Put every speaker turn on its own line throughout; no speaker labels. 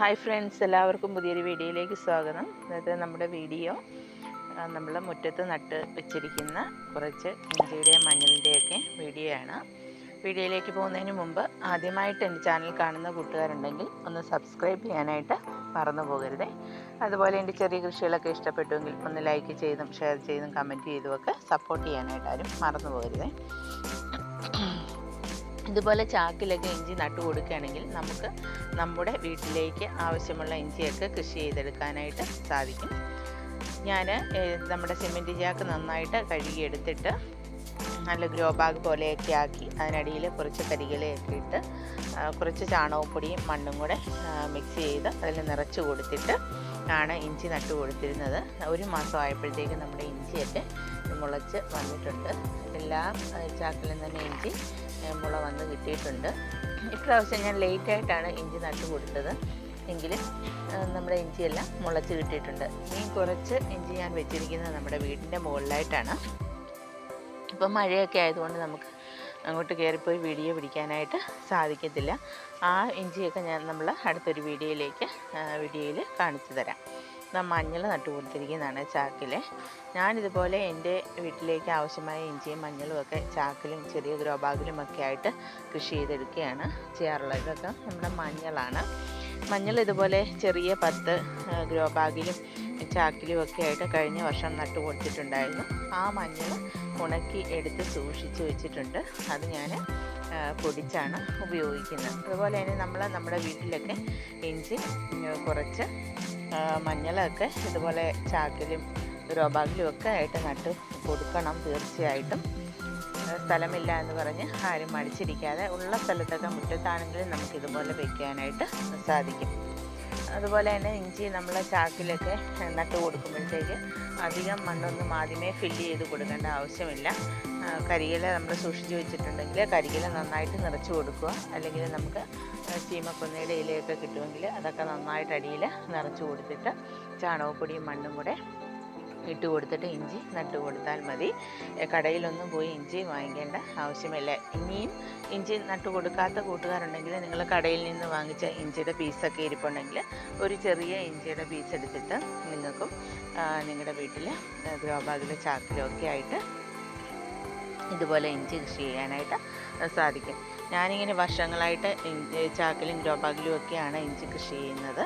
Hi friends എല്ലാവർക്കും പുതിയൊരു വീഡിയോയിലേക്ക് സ്വാഗതം. അതായത് നമ്മുടെ വീഡിയോ നമ്മൾ മുറ്റത്ത് നട്ട് വെച്ചിരിക്കുന്ന കുറച്ച് ഇഞ്ചിയുടെയും മഞ്ഞളിന്റെയൊക്കെ വീഡിയോ ആണ് വീഡിയോയിലേക്ക് പോകുന്നതിന് മുമ്പ് ആദ്യമായിട്ട് എന്റെ ചാനൽ കാണുന്ന കൂട്ടുകാരുണ്ടെങ്കിൽ ഒന്ന് സബ്സ്ക്രൈബ് ചെയ്യാനായിട്ട് മറന്നു പോകരുതേ. അതുപോലെ എന്റെ ചെറിയ കൃഷികളൊക്കെ ഇഷ്ടപ്പെട്ടുവെങ്കിൽ ഒന്ന് ലൈക്ക് ചെയ്തും ഷെയർ ചെയ്തും കമന്റ് ചെയ്തുമൊക്കെ സപ്പോർട്ട് ചെയ്യാനായിട്ട് ആരും മറന്നു പോകരുതേ. ഇതുപോലെ ചാക്കിലൊക്കെ ഇഞ്ചി നട്ടു കൊടുക്കുകയാണെങ്കിൽ നമുക്ക് നമ്മുടെ വീട്ടിലേക്ക് ആവശ്യമുള്ള ഇഞ്ചിയൊക്കെ കൃഷി ചെയ്തെടുക്കാനായിട്ട് സാധിക്കും. ഞാൻ നമ്മുടെ സിമെന്റ് ചാക്ക് നന്നായിട്ട് കഴുകിയെടുത്തിട്ട് നല്ല ഗ്രോ ബാഗ് പോലെയൊക്കെ ആക്കി അതിനടിയിൽ കുറച്ച് കരികിലയൊക്കെ ഇട്ട് കുറച്ച് ചാണകപ്പൊടിയും മണ്ണും കൂടെ മിക്സ് ചെയ്ത് അതിൽ നിറച്ച് കൊടുത്തിട്ട് ആണ് ഇഞ്ചി നട്ടു കൊടുത്തിരുന്നത്. ഒരു മാസം ആയപ്പോഴത്തേക്ക് നമ്മുടെ ഇഞ്ചിയൊക്കെ മുളച്ച് വന്നിട്ടുണ്ട്. എല്ലാ ചാക്കിലും തന്നെ ഇഞ്ചി മുള വന്ന് കിട്ടിയിട്ടുണ്ട്. ഇപ്രാവശ്യം ഞാൻ ലേറ്റായിട്ടാണ് ഇഞ്ചി നട്ടു കൊടുത്തത്. എങ്കിലും നമ്മുടെ ഇഞ്ചിയെല്ലാം മുളച്ച് കിട്ടിയിട്ടുണ്ട്. ഈ കുറച്ച് ഇഞ്ചി ഞാൻ വെച്ചിരിക്കുന്നത് നമ്മുടെ വീടിന്റെ മുകളിലായിട്ടാണ്. ഇപ്പം മഴയൊക്കെ ആയതുകൊണ്ട് നമുക്ക് അങ്ങോട്ട് കയറിപ്പോയി വീഡിയോ പിടിക്കാനായിട്ട് സാധിക്കത്തില്ല. ആ ഇഞ്ചിയൊക്കെ ഞാൻ നമ്മൾ അടുത്തൊരു വീഡിയോയിലേക്ക് വീഡിയോയിൽ കാണിച്ചു തരാം. മഞ്ഞൾ നട്ടു കൊടുത്തിരിക്കുന്നതാണ് ചാക്കിൽ ഞാനിതുപോലെ എന്റെ വീട്ടിലേക്ക് ആവശ്യമായ ഇഞ്ചിയും മഞ്ഞളും ഒക്കെ ചാക്കിലും ചെറിയ ഗ്രോ ബാഗിലും ഒക്കെ ആയിട്ട് കൃഷി ചെയ്തെടുക്കുകയാണ് ചെയ്യാറുള്ളത്. ഇതൊക്കെ നമ്മുടെ മഞ്ഞളാണ്. മഞ്ഞൾ ഇതുപോലെ ചെറിയ പത്ത് ഗ്രോ ബാഗിലും ചാക്കിലും ഒക്കെ ആയിട്ട് കഴിഞ്ഞ വർഷം നട്ടു കൊടുത്തിട്ടുണ്ടായിരുന്നു. ആ മഞ്ഞൾ ഉണക്കി എടുത്ത് സൂക്ഷിച്ച് വെച്ചിട്ടുണ്ട്. അത് ഞാൻ പൊടിച്ചാണ് ഉപയോഗിക്കുന്നത്. അതുപോലെ തന്നെ നമ്മൾ നമ്മുടെ വീട്ടിലൊക്കെ ഇഞ്ചി കുറച്ച് മഞ്ഞളൊക്കെ ഇതുപോലെ ചാക്കിലും റോബാഗിലും ഒക്കെ ആയിട്ട് നട്ട് കൊടുക്കണം തീർച്ചയായിട്ടും. സ്ഥലമില്ല എന്ന് പറഞ്ഞ് ആരും മടിച്ചിരിക്കാതെ ഉള്ള സ്ഥലത്തൊക്കെ മുറ്റത്താണെങ്കിലും നമുക്ക് ഇതുപോലെ വെക്കാനായിട്ട് സാധിക്കും. അതുപോലെ തന്നെ ഇഞ്ചി നമ്മൾ ചാക്കിലൊക്കെ നട്ട് കൊടുക്കുമ്പോഴത്തേക്ക് അധികം മണ്ണൊന്നും ആദ്യമേ ഫില്ല് ചെയ്ത് കൊടുക്കേണ്ട ആവശ്യമില്ല. കരിയില നമ്മൾ സൂക്ഷിച്ച് വെച്ചിട്ടുണ്ടെങ്കിൽ കരിയില നന്നായിട്ട് നിറച്ച് കൊടുക്കുക. അല്ലെങ്കിൽ നമുക്ക് ചീമക്കൊന്നയുടെ ഇലയൊക്കെ കിട്ടുമെങ്കിൽ അതൊക്കെ നന്നായിട്ട് അടിയിൽ നിറച്ച് കൊടുത്തിട്ട് ചാണകപ്പൊടിയും മണ്ണും കൂടെ ഇട്ട് കൊടുത്തിട്ട് ഇഞ്ചി നട്ട് കൊടുത്താൽ മതി. കടയിലൊന്നും പോയി ഇഞ്ചി വാങ്ങിക്കേണ്ട ആവശ്യമില്ല. ഇനിയും ഇഞ്ചി നട്ട് കൊടുക്കാത്ത കൂട്ടുകാരുണ്ടെങ്കിൽ നിങ്ങൾ കടയിൽ നിന്ന് വാങ്ങിച്ച ഇഞ്ചിയുടെ പീസൊക്കെ ഇരിപ്പുണ്ടെങ്കിൽ ഒരു ചെറിയ ഇഞ്ചിയുടെ പീസ് എടുത്തിട്ട് നിങ്ങൾക്കും നിങ്ങളുടെ വീട്ടിൽ ഗ്രോ ബാഗിലോ ചാക്കിലൊക്കെ ആയിട്ട് ഇതുപോലെ ഇഞ്ചി കൃഷി ചെയ്യാനായിട്ട് സാധിക്കും. ഞാനിങ്ങനെ വർഷങ്ങളായിട്ട് ഇഞ്ചി ചാക്കിലും ഗ്രോ ബാഗിലും ഒക്കെയാണ് ഇഞ്ചി കൃഷി ചെയ്യുന്നത്.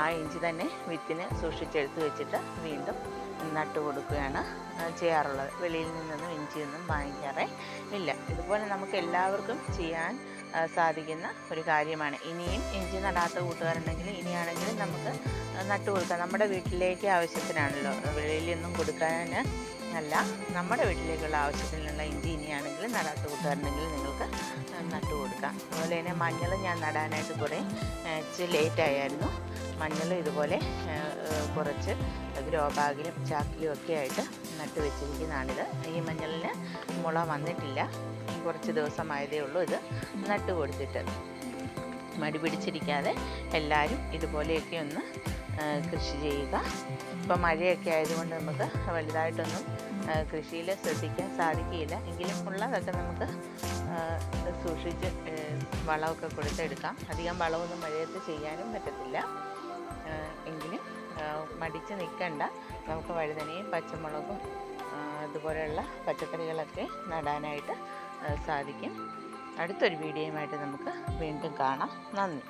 ആ ഇഞ്ചി തന്നെ വിത്തിന് സൂക്ഷിച്ചെടുത്ത് വെച്ചിട്ട് വീണ്ടും നട്ടു കൊടുക്കുകയാണ് ചെയ്യാറുള്ളത്. വെളിയിൽ നിന്നൊന്നും ഇഞ്ചിയൊന്നും വാങ്ങിക്കാറേ ഇല്ല. ഇതുപോലെ നമുക്ക് എല്ലാവർക്കും ചെയ്യാൻ സാധിക്കുന്ന ഒരു കാര്യമാണ്. ഇനിയും ഇഞ്ചി നടാത്ത കൂട്ടുകാരുണ്ടെങ്കിൽ ഇനിയാണെങ്കിലും നമുക്ക് നട്ടു കൊടുക്കാം. നമ്മുടെ വീട്ടിലേക്ക് ആവശ്യത്തിനാണല്ലോ. നിന്നും കൊടുക്കാൻ അല്ല നമ്മുടെ വീട്ടിലേക്കുള്ള ആവശ്യത്തിനുള്ള ഇഞ്ചി ഇനിയാണെങ്കിൽ നടാത്ത നിങ്ങൾക്ക് നട്ടു കൊടുക്കാം. അതുപോലെ തന്നെ മഞ്ഞൾ ഞാൻ നടാനായിട്ട് കുറേ ആ, ഇച്ചിരി ലേറ്റ് ആയായിരുന്നു. മഞ്ഞൾ ഇതുപോലെ കുറച്ച് ഗ്രോ ബാഗിലും ചാക്കിലും ഒക്കെ ആയിട്ട് നട്ട് വെച്ചിരിക്കുന്നതാണിത്. ഈ മഞ്ഞളിന് മുള വന്നിട്ടില്ല. കുറച്ച് ദിവസമായതേ ഉള്ളൂ ഇത് നട്ട് കൊടുത്തിട്ട്. മടി പിടിച്ചിരിക്കാതെ എല്ലാവരും ഇതുപോലെയൊക്കെ ഒന്ന് കൃഷി ചെയ്യുക. ഇപ്പോൾ മഴയൊക്കെ ആയതുകൊണ്ട് നമുക്ക് വലുതായിട്ടൊന്നും കൃഷിയിൽ ശ്രദ്ധിക്കാൻ സാധിക്കുകയില്ല. എങ്കിലും ഉള്ളതൊക്കെ നമുക്ക് സൂക്ഷിച്ച് വളമൊക്കെ കൊടുത്തെടുക്കാം. അധികം വളമൊന്നും മഴയത്ത് ചെയ്യാനും പറ്റത്തില്ല. എങ്കിലും മടിച്ച് നിൽക്കണ്ട. നമുക്ക് വഴുതനയും പച്ചമുളകും അതുപോലെയുള്ള പച്ചക്കറികളൊക്കെ നടാനായിട്ട് സാധിക്കും. അടുത്തൊരു വീഡിയോയുമായിട്ട് നമുക്ക് വീണ്ടും കാണാം. നന്ദി.